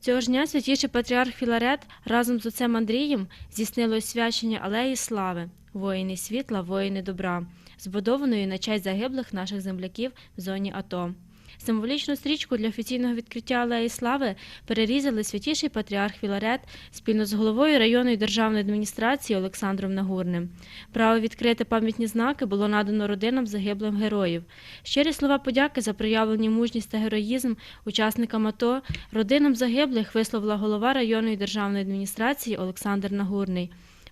Цього ж дня святіший патріарх Філарет разом з отцем Андрієм здійснили освячення алеї слави, воїни світла, воїни добра, збудованої на честь загиблих наших земляків в зоні АТО. Символічну стрічку для офіційного відкриття алеї слави перерізали святіший патріарх Філарет спільно з головою районної державної адміністрації Олександром Нагурним. Право відкрити пам'ятні знаки було надано родинам загиблих героїв. Щирі слова подяки за проявлені мужність та героїзм учасникам АТО родинам загиблих висловила голова районної державної адміністрації Олександр Нагурний.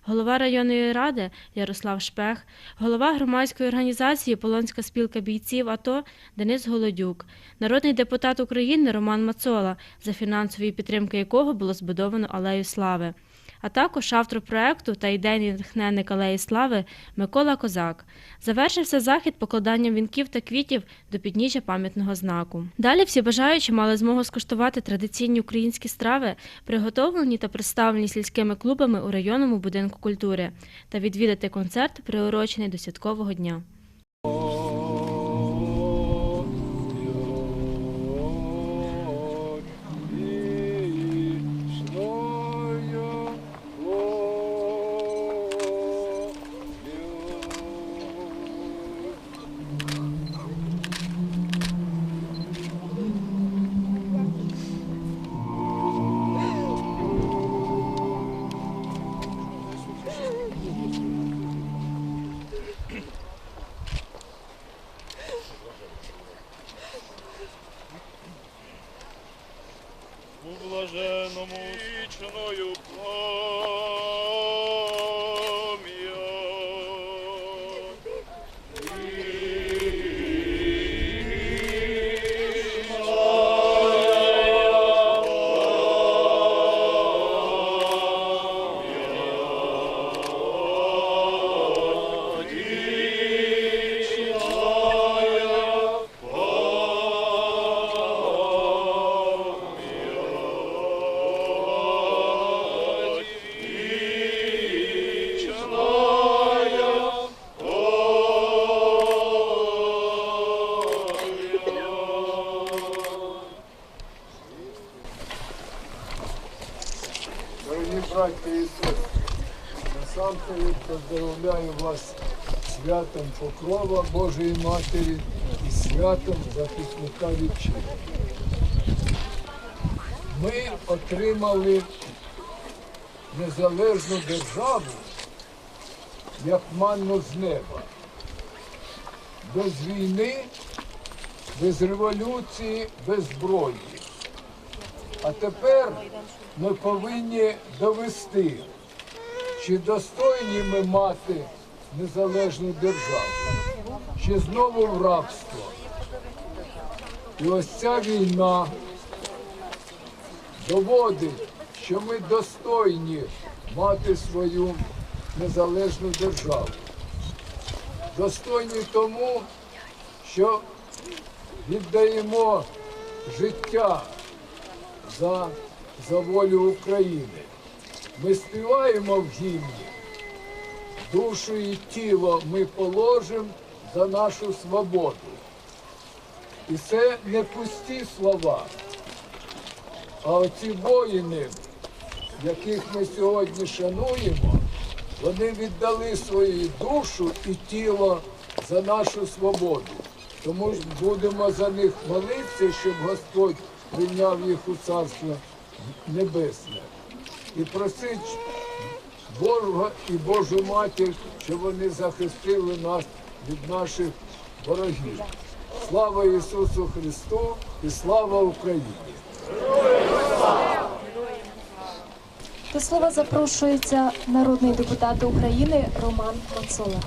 Голова районної ради Ярослав Шпех, голова громадської організації Полонська спілка бійців АТО Денис Голодюк, народний депутат України Роман Мацола, за фінансової підтримки якого було збудовано алею слави, а також автор проекту та ідейний натхненник алеї слави Микола Козак. Завершився захід покладанням вінків та квітів до підніжжя пам'ятного знаку. Далі всі бажаючі мали змогу скуштувати традиційні українські страви, приготовлені та представлені сільськими клубами у районному будинку культури, та відвідати концерт, приурочений до святкового дня. Дорогі браті і сестри, насамперед поздравляю вас святом Покрова Божої Матері і святом захисника вітчизни. Ми отримали незалежну державу як манну з неба. Без війни, без революції, без зброї. А тепер ми повинні довести, чи достойні ми мати незалежну державу, чи знову в рабство. І ось ця війна доводить, що ми достойні мати свою незалежну державу. Достойні тому, що віддаємо життя за, за волю України. Ми співаємо в гімні, душу і тіло ми положимо за нашу свободу. І це не пусті слова, а оці воїни, яких ми сьогодні шануємо, вони віддали свою душу і тіло за нашу свободу. Тому будемо за них молитися, щоб Господь прийняв їх у Царство Небесне. І просить Бога і Божу Матір, щоб вони захистили нас від наших ворогів. Слава Ісусу Христу і слава Україні! До слова запрошується народний депутат України Роман Мацола.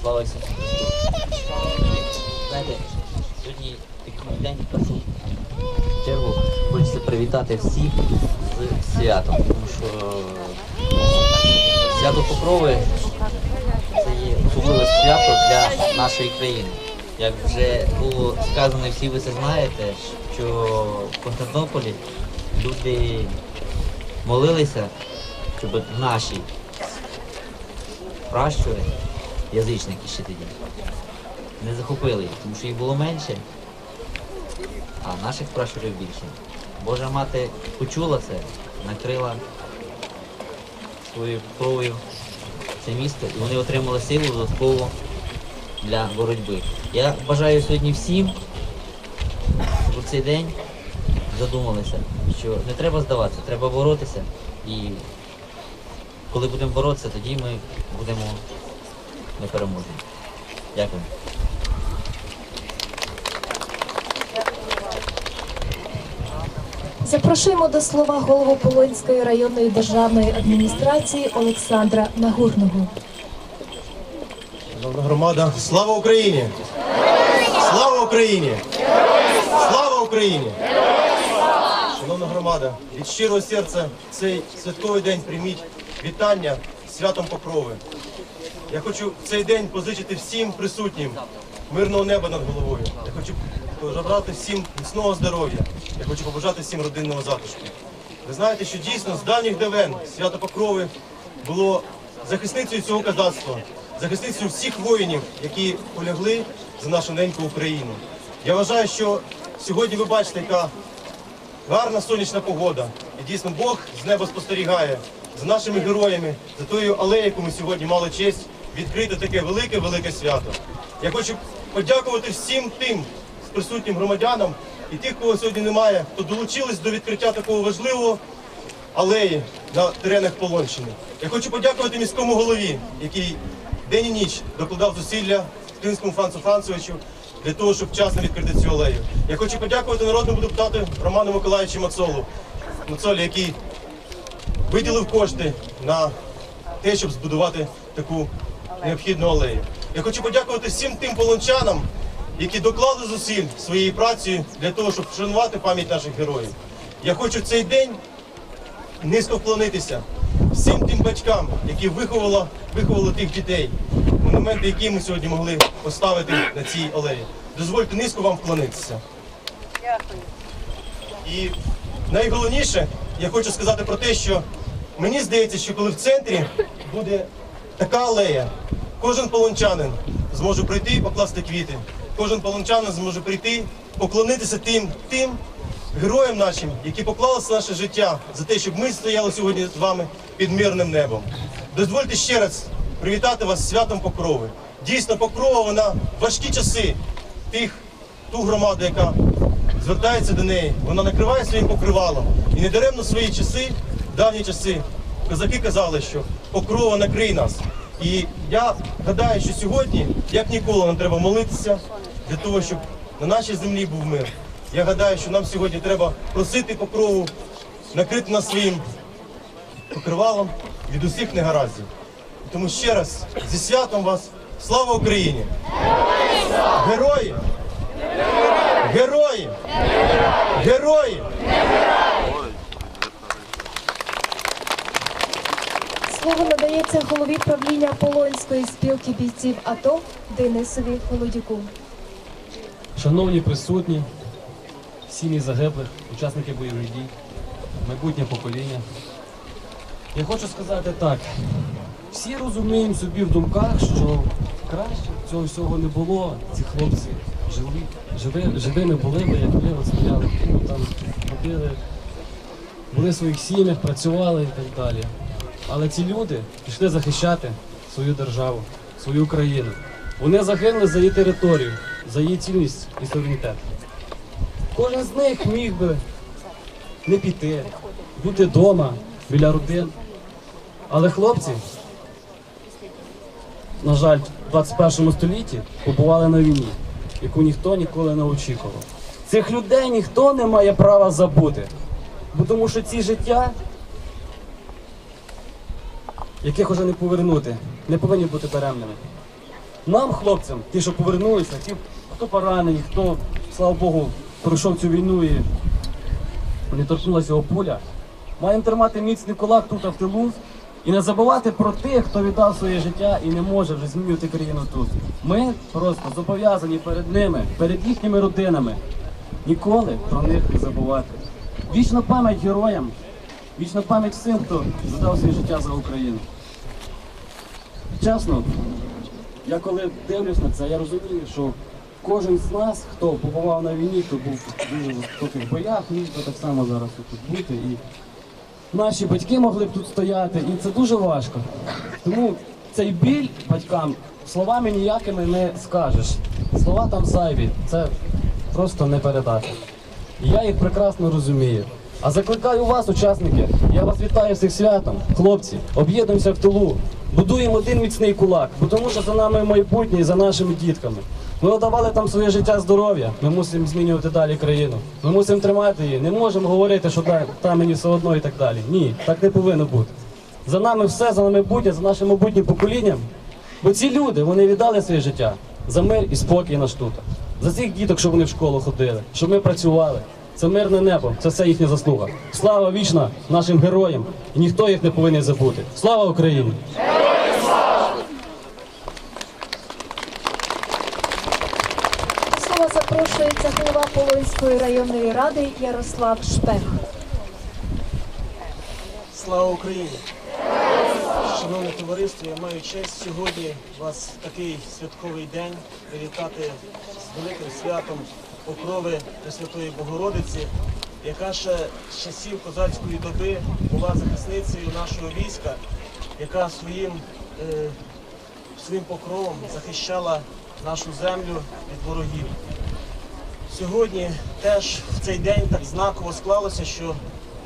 Слава Ісусу Христу. Знаєте, сьогодні день в чергу хочеться привітати всіх з святом, тому що свято Покрови це є особливе свято для нашої країни. Як вже було сказано, всі ви це знаєте, що в Константинополі люди молилися, щоб наші пращури, язичники ще тоді, не захопили їх, тому що їх було менше. А наших пращурів більше. Божа мати почула це, накрила своєю кров'ю це місто, і вони отримали силу додатково для боротьби. Я бажаю сьогодні всім, щоб у цей день задумалися, що не треба здаватися, треба боротися. І коли будемо боротися, тоді ми будемо непереможні. Дякую. Запрошуємо до слова голову Полонської районної державної адміністрації Олександра Нагурного. Шановна громада, слава Україні! Слава Україні! Слава Україні! Шановна громада, від щирого серця цей святковий день прийміть вітання святом Покрови. Я хочу в цей день позичити всім присутнім мирного неба над головою. Я хочу побажати всім міцного здоров'я. Я хочу побажати всім родинного затишку. Ви знаєте, що дійсно з давніх давен свято Покрови було захисницею цього козацтва, захисницею всіх воїнів, які полягли за нашу неньку Україну. Я вважаю, що сьогодні ви бачите, яка гарна сонячна погода. І дійсно Бог з неба спостерігає за нашими героями, за тою алеєю, яку ми сьогодні мали честь відкрити таке велике-велике свято. Я хочу подякувати всім тим присутнім громадянам і тих, кого сьогодні немає, хто долучились до відкриття такого важливого алеї на теренах Полонщини. Я хочу подякувати міському голові, який день і ніч докладав зусилля Клинському Францу Францовичу для того, щоб вчасно відкрити цю алею. Я хочу подякувати народному депутату Роману Миколаївичу Мацолу, Мацолі, який виділив кошти на те, щоб збудувати таку необхідну алею. Я хочу подякувати всім тим полончанам, які доклали зусиль своєю працею для того, щоб вшанувати пам'ять наших героїв. Я хочу в цей день низько вклонитися всім тим батькам, які виховали, виховали тих дітей, монументи, які ми сьогодні могли поставити на цій алеї. Дозвольте низько вам вклонитися. Дякую. І найголовніше, я хочу сказати про те, що мені здається, що коли в центрі буде така алея, кожен полончанин зможе прийти і покласти квіти. Кожен полончанин зможе прийти, поклонитися тим, тим героям нашим, які поклалися наше життя за те, щоб ми стояли сьогодні з вами під мирним небом. Дозвольте ще раз привітати вас з святом Покрови. Дійсно, Покрова, вона важкі часи тих, ту громаду, яка звертається до неї, вона накриває своїм покривалом. І недаремно свої часи, давні часи, козаки казали, що покрова накриє нас. І я гадаю, що сьогодні, як ніколи, нам треба молитися для того, щоб на нашій землі був мир. Я гадаю, що нам сьогодні треба просити покрову, накрити нас своїм покривалом від усіх негараздів. Тому ще раз зі святом вас, слава Україні! Герої! Герої! Герої! Слово надається голові правління Полонської спілки бійців АТО Денисові Холодюку. Шановні присутні, сім'ї загиблих, учасники бойових дій, майбутнє покоління. Я хочу сказати так. Всі розуміємо собі в думках, що краще цього всього не було. Ці хлопці жили, жили, живими були би, як ми стояли там ходили, були в своїх сім'ях, працювали і так далі. Але ці люди пішли захищати свою державу, свою країну. Вони загинули за її територію, за її цінність і суверенітет. Кожен з них міг би не піти, бути вдома, біля родин. Але хлопці, на жаль, в 21 столітті побували на війні, яку ніхто ніколи не очікував. Цих людей ніхто не має права забути, бо тому що ці життя, яких уже не повернути, не повинні бути даремними. Нам, хлопцям, ті, що повернулися, ті, хто поранені, хто, слава Богу, пройшов цю війну і не торкнулася його пуля, маємо тримати міцний кулак тут а в тилу і не забувати про тих, хто віддав своє життя і не може вже змінювати країну тут. Ми просто зобов'язані перед ними, перед їхніми родинами, ніколи про них не забувати. Вічна пам'ять героям, вічна пам'ять всім, хто віддав своє життя за Україну. Чесно, я коли дивлюсь на це, я розумію, що кожен з нас, хто побував на війні, хто був в дуже жорстоких боях, міг би так само зараз тут бути. І наші батьки могли б тут стояти, і це дуже важко. Тому цей біль батькам словами ніякими не скажеш. Слова там зайві, це просто не передати. І я їх прекрасно розумію. А закликаю вас, учасники, я вас вітаю всіх святом, хлопці, об'єднуємося в тилу, будуємо один міцний кулак, бо тому що за нами майбутнє і за нашими дітками. Ми отдавали там своє життя, здоров'я. Ми мусимо змінювати далі країну. Ми мусимо тримати її. Не можемо говорити, що та, та мені все одно і так далі. Ні, так не повинно бути. За нами все, за нами майбутнє, за нашим майбутнім поколінням. Бо ці люди вони віддали своє життя за мир і спокій наш тут. За цих діток, щоб вони в школу ходили, щоб ми працювали. Це мирне небо, це все їхня заслуга. Слава вічна нашим героям, і ніхто їх не повинен забути. Слава Україні! До слова запрошується голова Полонської районної ради Ярослав Шпех. Слава Україні! Шановне товариство, я маю честь сьогодні вас в такий святковий день привітати з великим святом покрови Пресвятої Богородиці, яка ще з часів козацької доби була захисницею нашого війська, яка своїм, е, своїм покровом захищала нашу землю від ворогів. Сьогодні теж в цей день так знаково склалося, що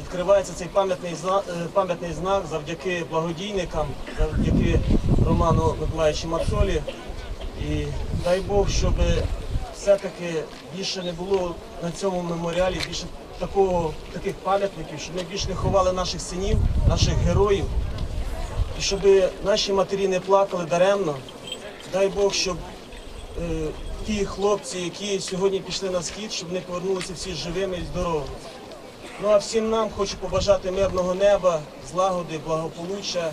відкривається цей пам'ятний зна- е, пам'ятний знак завдяки благодійникам, завдяки Роману Миколаївичу Мацолі. І дай Бог, щоб все-таки більше не було на цьому меморіалі більше такого, таких пам'ятників, щоб ми більше не ховали наших синів, наших героїв, і щоб наші матері не плакали даремно. Дай Бог, щоб е, ті хлопці, які сьогодні пішли на схід, щоб вони повернулися всі живими і здоровими. Ну а всім нам хочу побажати мирного неба, злагоди, благополуччя.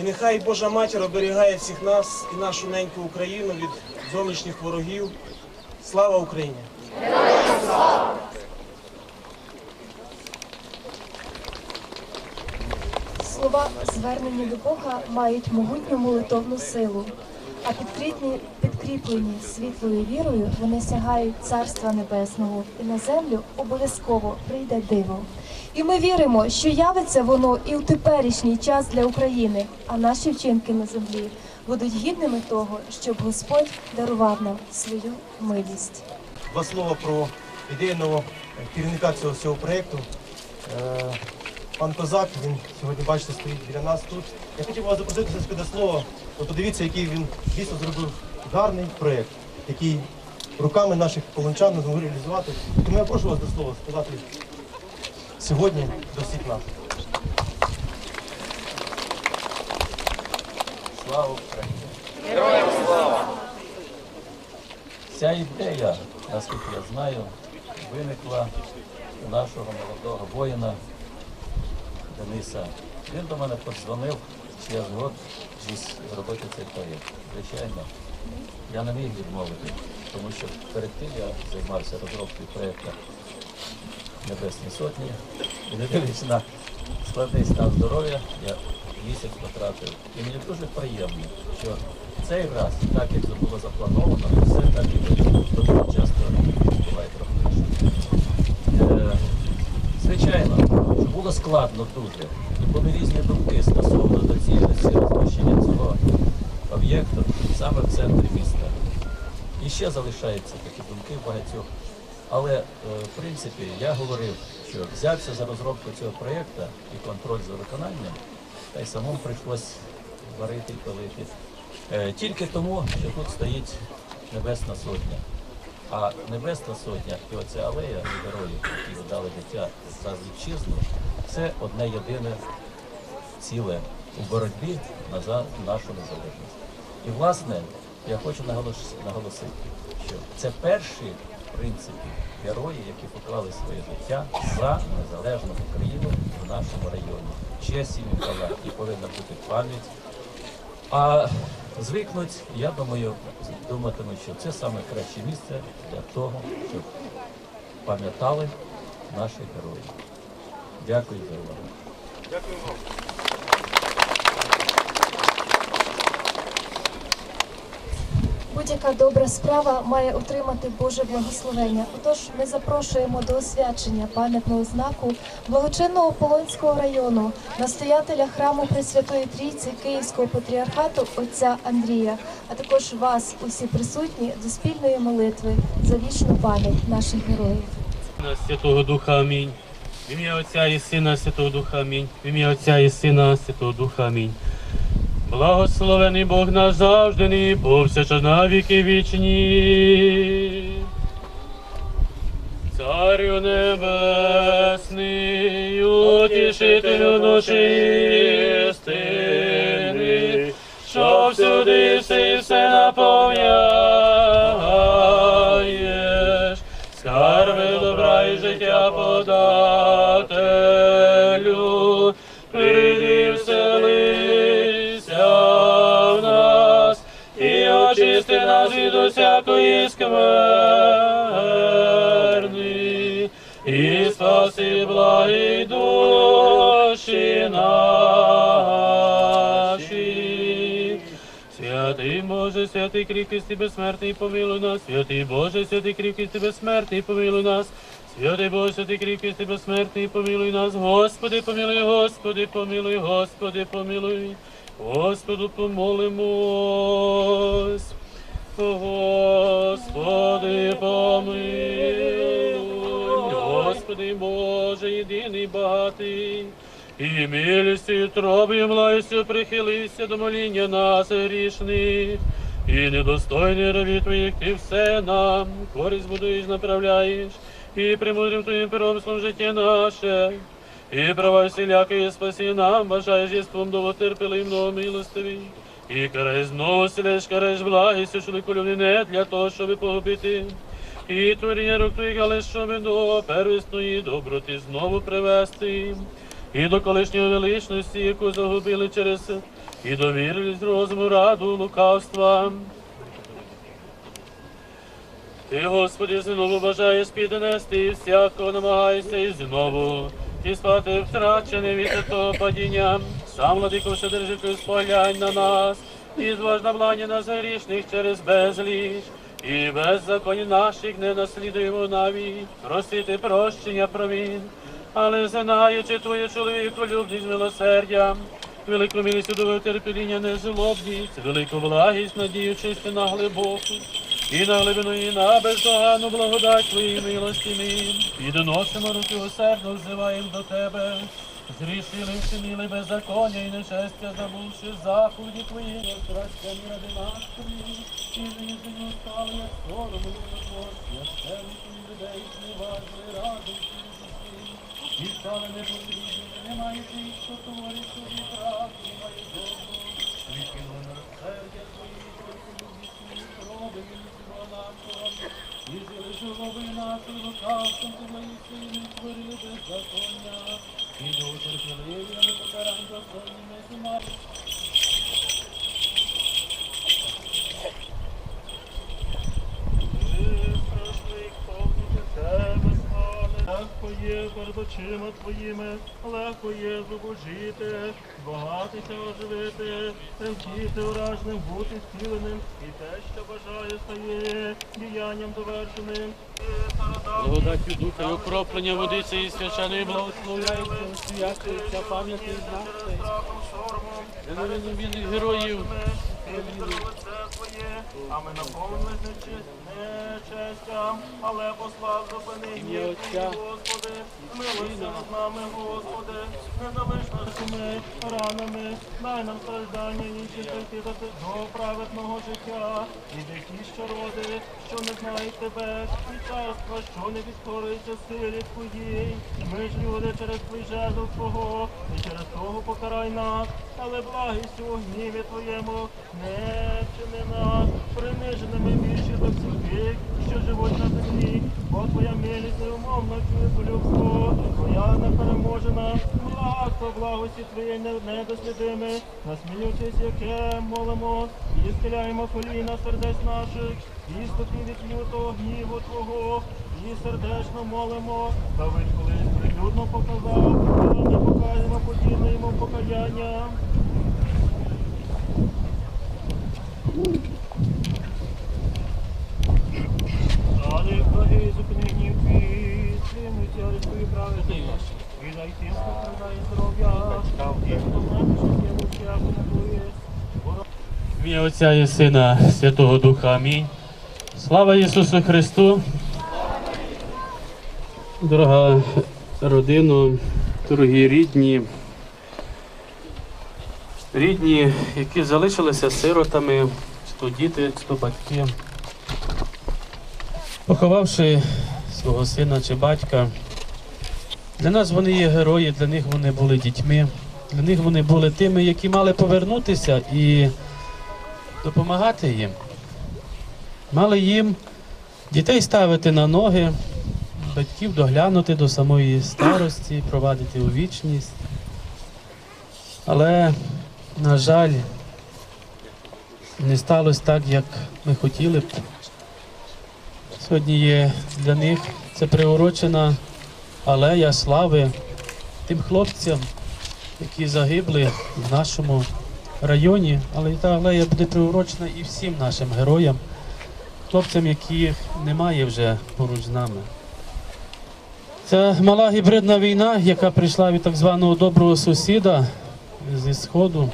І нехай Божа матір оберігає всіх нас і нашу неньку Україну від зовнішніх ворогів. Слава Україні! Слова звернення до Бога мають могутню молитовну силу, а підкріплені, підкріплені світлою вірою вони сягають Царства Небесного, і на землю обов'язково прийде диво. І ми віримо, що явиться воно і в теперішній час для України, а наші вчинки на землі будуть гідними того, щоб Господь дарував нам свою милість. Два слова про ідейного керівника цього всього проєкту. Пан Козак, він сьогодні, бачите, стоїть біля нас тут. Я хотів вас запросити все сказати слово. Ви подивіться, який він дійсно зробив гарний проєкт, який руками наших полончан ми змогли реалізувати. Тому я прошу вас до слова сказати сьогодні до всіх нас. Слава Україні! Героям слава! Ця ідея, наскільки я знаю, виникла у нашого молодого воїна Дениса. Він до мене подзвонив, я згод зробити цей проєкт. Звичайно, я не міг відмовити, тому що перед тим я займався розробкою проєкту Небесні Сотні. І не дивлячись на складний стан здоров'я, я місяць потратив. І мені дуже приємно, що цей раз, так як це було заплановано, все так і вийшло. Тобто часто буває трохи. Е, Звичайно, що було складно дуже. І були різні думки стосовно доцільності розміщення цього об'єкту саме в центрі міста. І ще залишаються такі думки в багатьох. Але е, в принципі я говорив, що взявся за розробку цього проєкту і контроль за виконанням, та й самому прийшлось варити і пилити. Е, Тільки тому, що тут стоїть Небесна Сотня. А Небесна Сотня і оця алея героїв, які віддали життя за вітчизну, це одне єдине ціле у боротьбі за нашу незалежність. І власне я хочу наголосити, що це перші в принципі герої, які поклали своє життя за незалежну Україну в нашому районі. Честь їм дала і повинна бути пам'ять. А звикнуть, я думаю, думатимуть, що це саме краще місце для того, щоб пам'ятали наших героїв. Дякую за увагу. Будь-яка добра справа має отримати Боже благословення. Отож, ми запрошуємо до освячення пам'ятного знаку благочинного Полонського району, настоятеля храму Пресвятої Трійці Київського патріархату отця Андрія, а також вас, усі присутні, до спільної молитви за вічну пам'ять наших героїв. Ім'я Святого Духа Амінь. В ім'я Отця і Сина Святого Духа Амінь. В ім'я Отця і Сина Святого Духа Амінь. Благословений Бог наш завжди, і повсякчас на віки вічні. Царю небесний, утішителю душі істини, що всюди все, все наповняєш, і життя подателю, прийди вселися в нас і очисти нас від усякої скверни, і спаси благі душі наші. Святий Боже, святий кріпкісти безсмертний, помилуй нас, святий Боже, святий кріпкісти безсмертний, помилуй нас. Святий Боже, ти святий кріпкісти безсмертний, помилуй нас, Господи, помилуй, Господи, помилуй, Господи, помилуй, Господу помолимось. Господи, помилуй, Господи Боже, єдиний багатий, і милістю тробі млайся прихилився до моління нас грішних, і недостойний робіт твоїх ти все нам, користь будуєш, направляєш, і премудрим твоїм промислом життя наше. І права всілякої спаси нам, бажаєш єством довготерпеливного милостиві. І карай знову селеш, караєш що любний не для того, щоб погубити. І творіння рук твоїх, але щоб до первісної доброти знову привести. І до колишньої величності, яку загубили через і довірились розуму, раду, лукавства. Ти, Господи, знову бажаєш піднести, і всякого намагаєшся і знову. І спати втрачене від того падіння. Сам владико вседержитель, споглянь на нас, і зважна благання нас грішних через безліч. І беззаконні наших не наслідуємо навіть, просити прощення провін. Але знаючи твоє чоловіку, любність милосердя, велику милість удовив терпіння незлобність, велику благість, надіючись на глибоку, і на глибину, на бездоганну благодать Твоїй милості ми. І доносимо руки усердно, взиваємо до Тебе. Зрішили, вчинили беззаконня і нещастя, забувши заповіді Твої, розкрасться ради нашої, і жизнью стали, як сорому, як священники людей, зневажили разом всі і стали непотрібними, немає тих, що творить собі правду, немає добру. Відкинули на серця свої, любі свої проби, і нам і жили жолоби наші, лукавством твої сини, творили беззаконня, і до утерпеливі, не покарань достойними зумарі. Легко є перед очима твоїми, легко є зубожити, багатися оживити, тремтіти уражним, бути зціленим, і те, що бажає, стає діянням довершеним. Благодаттю духа і окроплення водиці і священої благословляється, освячується пам'ятний знак. Ненавинних героїв. Твоє, а ми наповнились нечестям, але послав зупини Ім'я Господи, милуйся над нами, Господи, не залиш нас ми ранами, дай нам страждання і чистити до праведного життя, і ті, що роди, що не знають тебе, і царства, що не підкорюється силі твоїй. Ми ж люди через твій жезл Твого, і через того покарай нас, але благістю у гніві Твоєму не вчини нас, приниженими більше до всіх тих, що живуть на землі, бо Твоя милість неумовна чує людство, Твоя непереможена, благо благості Твоєї не- недослідими, насміючись, яке молимо, і схиляємо коліна сердець наших, і ступі від лютого гніву Твого, і сердечно молимо, Давид колись прилюдно показав, але не покаємо подібне йому покаяння. Ти зупинені пісню, тяжкою праведною. Відай тим, хто продає здоров'я, і хто знає, що є лучше, будує. В ім'я Отця і Сина, Святого Духа. Амінь. Слава Ісусу Христу! Дорога родино, дорогі рідні, рідні, які залишилися сиротами, чи то діти, чи то батьки. Поховавши свого сина чи батька, для нас вони є герої, для них вони були дітьми, для них вони були тими, які мали повернутися і допомагати їм. Мали їм дітей ставити на ноги, батьків доглянути до самої старості, провадити у вічність. Але, на жаль, не сталося так, як ми хотіли б. Сьогодні є для них це приурочена алея слави тим хлопцям, які загибли в нашому районі, але та алея буде приурочена і всім нашим героям, хлопцям, яких немає вже поруч з нами. Це мала гібридна війна, яка прийшла від так званого доброго сусіда зі Сходу.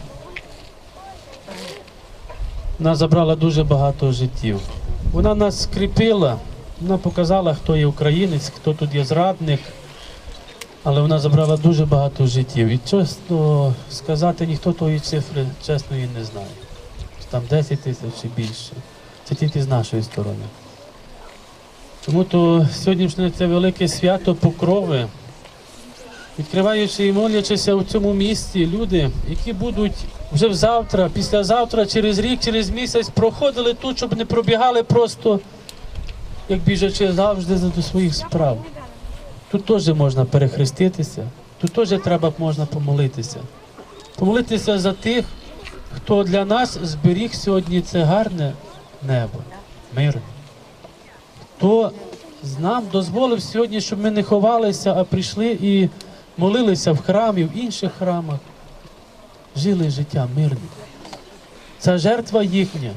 Вона забрала дуже багато життів. Вона нас скріпила, вона показала, хто є українець, хто тут є зрадник. Але вона забрала дуже багато життів. І чесно сказати, ніхто тої цифри чесно і не знає. Там 10 тисяч чи більше. Це тільки з нашої сторони. Тому то сьогоднішнє це велике свято покрови, відкриваючи і молячися у цьому місті, люди, які будуть вже завтра, післязавтра, через рік, через місяць проходили тут, щоб не пробігали просто, як біжачи завжди до своїх справ. Тут теж можна перехреститися, тут теж треба можна помолитися. Помолитися за тих, хто для нас зберіг сьогодні це гарне небо, мир. Хто з нам дозволив сьогодні, щоб ми не ховалися, а прийшли і молилися в храмі, в інших храмах, жили життя мирне. Ця жертва їхня,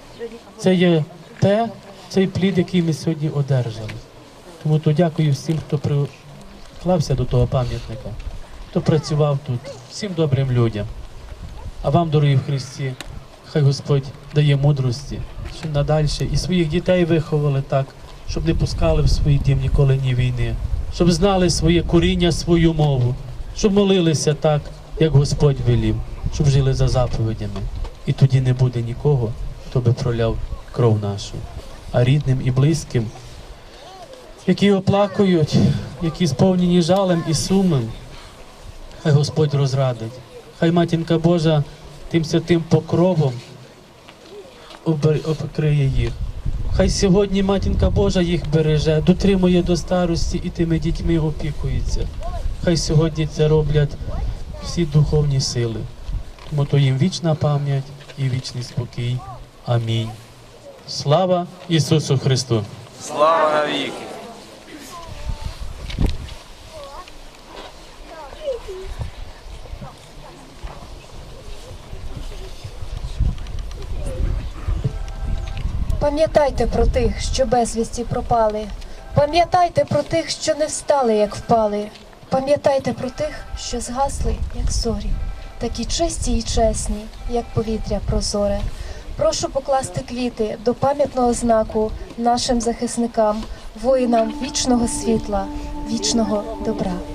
це є те, цей плід, який ми сьогодні одержали. Тому то дякую всім, хто приклався до того пам'ятника, хто працював тут, всім добрим людям. А вам, дорогі в Христі, хай Господь дає мудрості, щоб надальше і своїх дітей виховали так, щоб не пускали в свій дім ніколи ні війни, щоб знали своє коріння, свою мову, щоб молилися так, як Господь велів, щоб жили за заповідями. І тоді не буде нікого, хто би проляв кров нашу. А рідним і близьким, які оплакують, які сповнені жалем і сумом, хай Господь розрадить. Хай матінка Божа тим святим покровом обкриє їх. Хай сьогодні матінка Божа їх береже, дотримує до старості і тими дітьми опікується. Хай сьогодні це роблять всі духовні сили. Тому то їм вічна пам'ять і вічний спокій. Амінь. Слава Ісусу Христу! Слава навіки! Пам'ятайте про тих, що безвісті пропали. Пам'ятайте про тих, що не встали, як впали. Пам'ятайте про тих, що згасли, як зорі, такі чисті і чесні, як повітря прозоре. Прошу покласти квіти до пам'ятного знаку нашим захисникам, воїнам вічного світла, вічного добра.